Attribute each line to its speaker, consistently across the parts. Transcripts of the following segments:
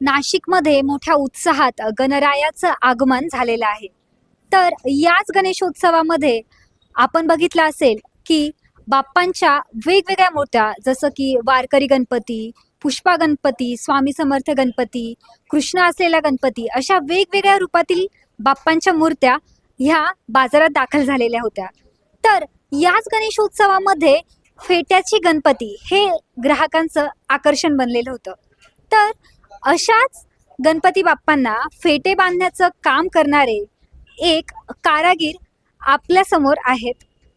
Speaker 1: नाशिकमध्ये मोठ्या उत्साहात गणरायाचं आगमन झालेलं आहे. तर याच गणेशोत्सवामध्ये आपण बघितलं असेल की बाप्पांच्या वेगवेगळ्या मूर्त्या जसं की वारकरी गणपती पुष्पा गणपती स्वामी समर्थ गणपती कृष्ण असलेला गणपती अशा वेगवेगळ्या रूपातील बाप्पांच्या मूर्त्या ह्या बाजारात दाखल झालेल्या होत्या. तर याच गणेशोत्सवामध्ये फेट्याची गणपती हे ग्राहकांचं आकर्षण बनलेलं होतं. तर अशाच गणपती बाप्पांना फेटे बांधण्याचं काम करणारे एक कारागीर आपल्यासमोर आहेत.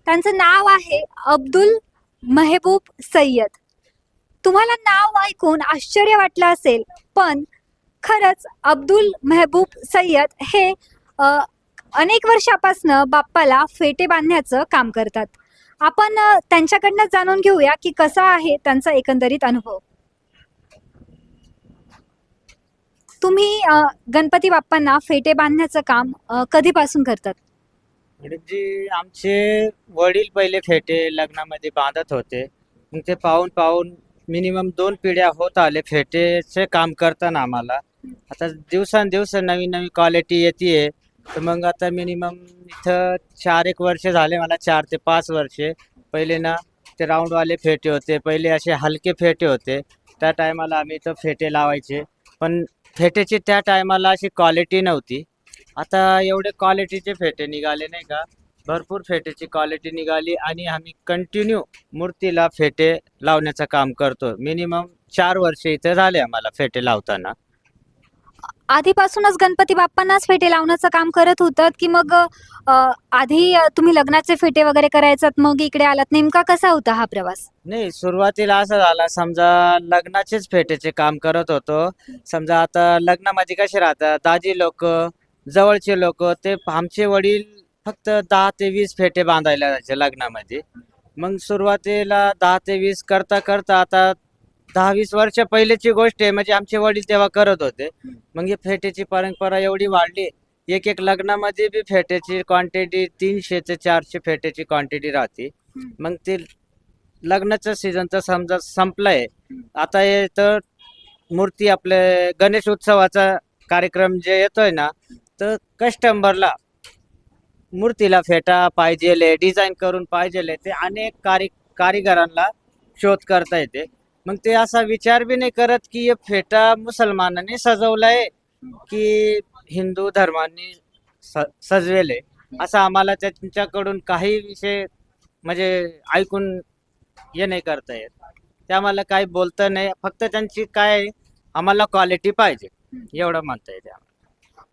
Speaker 1: त्यांचं नाव आहे अब्दुल मेहबूब सय्यद. तुम्हाला नाव ऐकून आश्चर्य वाटलं असेल पण खरंच अब्दुल मेहबूब सय्यद हे अनेक वर्षापासनं बाप्पाला फेटे बांधण्याचं काम करतात. आपण त्यांच्याकडनं जाणून घेऊया की कसा आहे त्यांचा एकंदरीत अनुभव. तुम्ही अ, गणपती बाप्पांना फेटे बांधण्याचं काम अ, कधीपासून करतात?
Speaker 2: जी आमचे वडील पहिले फेटे लग्नामध्ये बांधत होते. मग ते पाहून पाहून मिनिमम दोन पिढ्या होत आले फेटेचे काम करताना आम्हाला. आता दिवसांदिवस नवीन नवीन क्वालिटी येते तर मग आता मिनिमम इथं चार एक वर्ष झाले मला चार ते पाच वर्षे. पहिले ना ते राऊंडवाले फेटे होते. पहिले असे हलके फेटे होते. त्या टायमाला आम्ही इथं फेटे लावायचे. पण फेटेची त्या टायमाला अशी क्वालिटी नव्हती. आता एवढे क्वालिटीचे फेटे निघाले नाही का? भरपूर फेटेची क्वालिटी निघाली आणि आम्ही कंटिन्यू मूर्तीला फेटे लावण्याचं काम करतो मिनिमम चार वर्ष इथे झाले आम्हाला फेटे लावताना.
Speaker 1: आधीपासूनच गणपती बाप्पांनाच फेटे लावण्याचं काम करत होतात की मग अ, आधी अ, तुम्ही लग्नाचे फेटे वगैरे करायचात मग इकडे आलात. नेमका कसा होता हा प्रवास?
Speaker 2: नाही सुरुवातीला असं झालं समजा लग्नाचेच फेटेचे काम करत होतो. समजा आता लग्नामध्ये कसे राहतात दाजी लोक जवळचे लोक ते आमचे वडील फक्त दहा ते वीस फेटे बांधायला जायचे लग्नामध्ये. मग सुरुवातीला दहा ते वीस करता करता आता दहा वीस वर्ष पहिलेची गोष्ट आहे म्हणजे आमचे वडील तेव्हा करत होते. मग ही फेटेची परंपरा एवढी वाढली एक एक लग्नामध्ये बी फेटेची क्वांटिटी तीनशे ते चारशे फेटेची क्वांटिटी राहते. मग ते लग्नाचं सीझन तर समजा संपलंय. आता हे तर मूर्ती आपले गणेश उत्सवाचा कार्यक्रम जे येतोय ना तर कस्टमरला मूर्तीला फेटा पाहिजे डिझाईन करून पाहिजे ते अनेक कारी कारिगरांना शोध करता येते. मग ते असा विचार बी नाही करत की हे फेटा मुसलमानांनी सजवलाय की हिंदू धर्मांनी स सजवेले असं आम्हाला त्यांच्याकडून काही विषय म्हणजे ऐकून हे नाही करता येत. ते आम्हाला काही बोलता नाही. फक्त त्यांची काय आम्हाला क्वालिटी पाहिजे. एवढं म्हणता येते आम्हाला.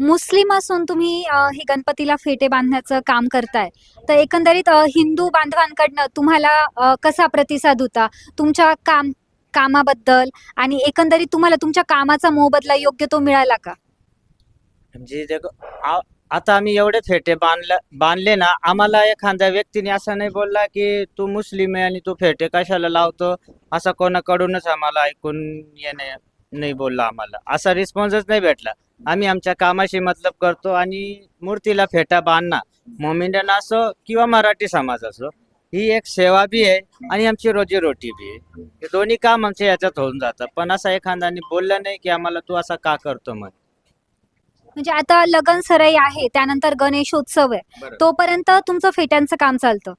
Speaker 1: मुस्लिम असून तुम्ही अ, हे गणपतीला फेटे बांधण्याचं काम करताय. तर एकंदरीत अ, हिंदू बांधवांकडनं तुम्हाला अ, कसा प्रतिसाद होता? तुमच्या काम कामाबद्दल आणि एकंदरीत तुम्हाला तुमच्या कामाचा मोबदला योग्य तो मिळाला का?
Speaker 2: म्हणजे आ- आता आम्ही एवढे फेटे बांधले बांधले ना आम्हाला एखाद्या व्यक्तीने असं नाही बोलला की तू मुस्लिम आहे आणि तू फेटे कशाला लावतो? असं कोणाकडूनच आम्हाला ऐकून येणे नाही बोलला आम्हाला. असा रिस्पॉन्सच नाही भेटला. आम्ही आमच्या कामाशी मतलब करतो आणि मूर्तीला फेटा बांधणं मोमिंडन असो किंवा मराठी समाज असो ही एक सेवा बी आहे आणि आमची रोजीरोटी बी आहे. हे दोन्ही काम आमच्या याच्यात होऊन जातं. पण असं एखाद्याने बोललं नाही की आम्हाला तू असा का करतो मग
Speaker 1: म्हणजे आता लगन सराई आहे त्यानंतर गणेशोत्सव आहे.
Speaker 2: बरोबर.
Speaker 1: तोपर्यंत तुमचं फेट्यांचं काम चालतं.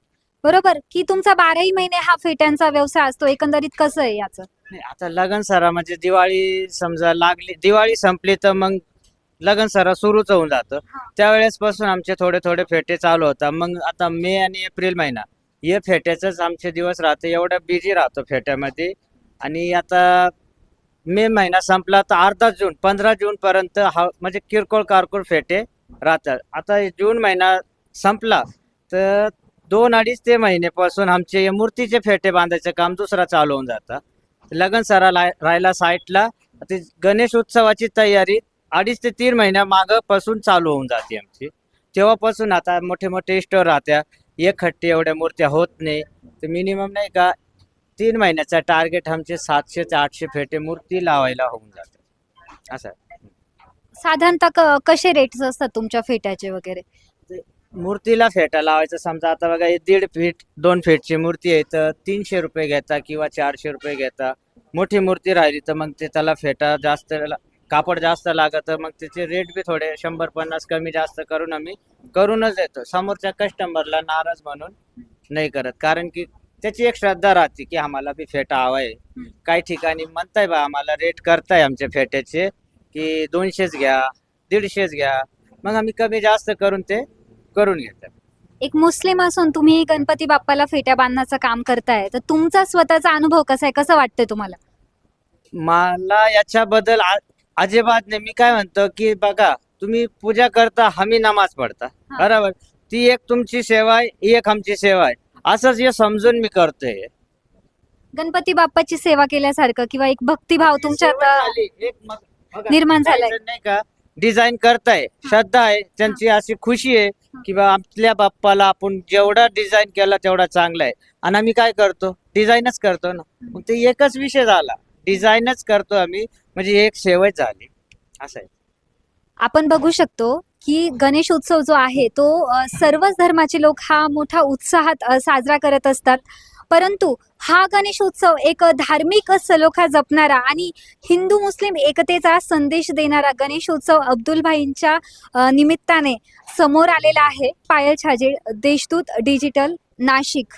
Speaker 1: बरोबर? की तुमचा बाराही महिने हा फेट्यांचा व्यवसाय असतो एकंदरीत कसं आहे याचं?
Speaker 2: नाही आता लगन सरा म्हणजे दिवाळी समजा लागली दिवाळी संपली तर मग लगन सरा सुरूच होऊन जातं. त्यावेळेस पासून आमचे थोडे थोडे फेटे चालू होतात. मग आता मे आणि एप्रिल महिना. हे फेट्याचंच आमचे दिवस राहते. एवढा बिझी राहतो फेट्यामध्ये. आणि आता मे महिना संपला तर अर्धा जून पंधरा जून पर्यंत हा म्हणजे किरकोळ कारकोळ फेटे राहतात. आता जून महिना संपला तर दोन अडीच ते महिन्यापासून आमचे मूर्तीचे फेटे बांधायचं काम दुसरा चालू होऊन जातं. लगन सरा राहिला साईटला. ते गणेश उत्सवाची तयारी अडीच ते तीन महिन्या मागपासून चालू होऊन जाते आमची. तेव्हापासून आता मोठे मोठे स्टोर राहत्या. एक खट्टी एवढ्या मूर्त्या होत नाही. तर मिनिमम नाही का तीन महिन्याचा टार्गेट आमचे सातशे ते आठशे फेटे मूर्ती लावायला होऊन जातात. असं.
Speaker 1: साधारणतः क- कसे रेट्स असतात तुमच्या फेट्याचे वगैरे?
Speaker 2: मूर्तीला फेटा लावायचं समजा आता बघा हे दीड फीट दोन फीटची मूर्ती आहे तर तीनशे रुपये घेता किंवा चारशे रुपये घेता. मोठी मूर्ती राहिली तर मग ते त्याला फेटा जास्त ला- कापड जास्त लागत मग त्याचे रेट बी थोडे शंभर पन्नास कमी जास्त करून आम्ही करूनच देतो. समोरच्या कस्टमरला नाराज म्हणून नाही करत. कारण की त्याची एक श्रद्धा राहते की आम्हाला बी फेटा हवा आहे काही ठिकाणी म्हणताय बा आम्हाला रेट करताय आमच्या फेट्याचे की दोनशेच घ्या दीडशेच घ्या. मग आम्ही कमी जास्त करून ते करून घेतात
Speaker 1: एक मुस्लिम असून तुम्ही गणपती बाप्पाला फेट्या बांधण्याचं काम करताय तर तुमचा स्वतःचा अनुभव कसा आहे? कसं वाटतंय तुम्हाला?
Speaker 2: मला याच्याबद्दल आ- अजिबात नाही मी काय म्हणतो की बघा तुम्ही पूजा करता आम्ही नमाज पडता. बरोबर? ती एक तुमची सेवा आहे एक आमची सेवा आहे. असंच हे समजून मी करतोय.
Speaker 1: गणपती बाप्पाची सेवा केल्यासारखं किंवा एक भक्तिभाव तुमच्यात अ,
Speaker 2: बघा,
Speaker 1: निर्माण झालाय.
Speaker 2: नाही का? डिझाईन करताय श्रद्धा आहे त्यांची अशी खुशी आहे की बा आपल्या बाप्पाला आपण जेवढा डिझाईन केला तेवढा चांगला आहे. आणि आम्ही काय करतो? डिझाईनच करतो ना. मग ते एकच विषय झाला. डिझाईनच करतो आम्ही. म्हणजे एक शेवट झाली. असं आहे.
Speaker 1: आपण बघू शकतो की गणेश उत्सव जो आहे तो अ, सर्वच धर्माचे लोक हा मोठा उत्साहात अ, साजरा करत असतात. परंतु हा गणेश उत्सव एक धार्मिक सलोखा जपणारा आणि हिंदू मुस्लिम एकतेचा संदेश देणारा गणेश उत्सव अब्दुलभाईंच्या अ, निमित्ताने समोर आलेला आहे. पायल छाजे देशदूत डिजिटल नाशिक.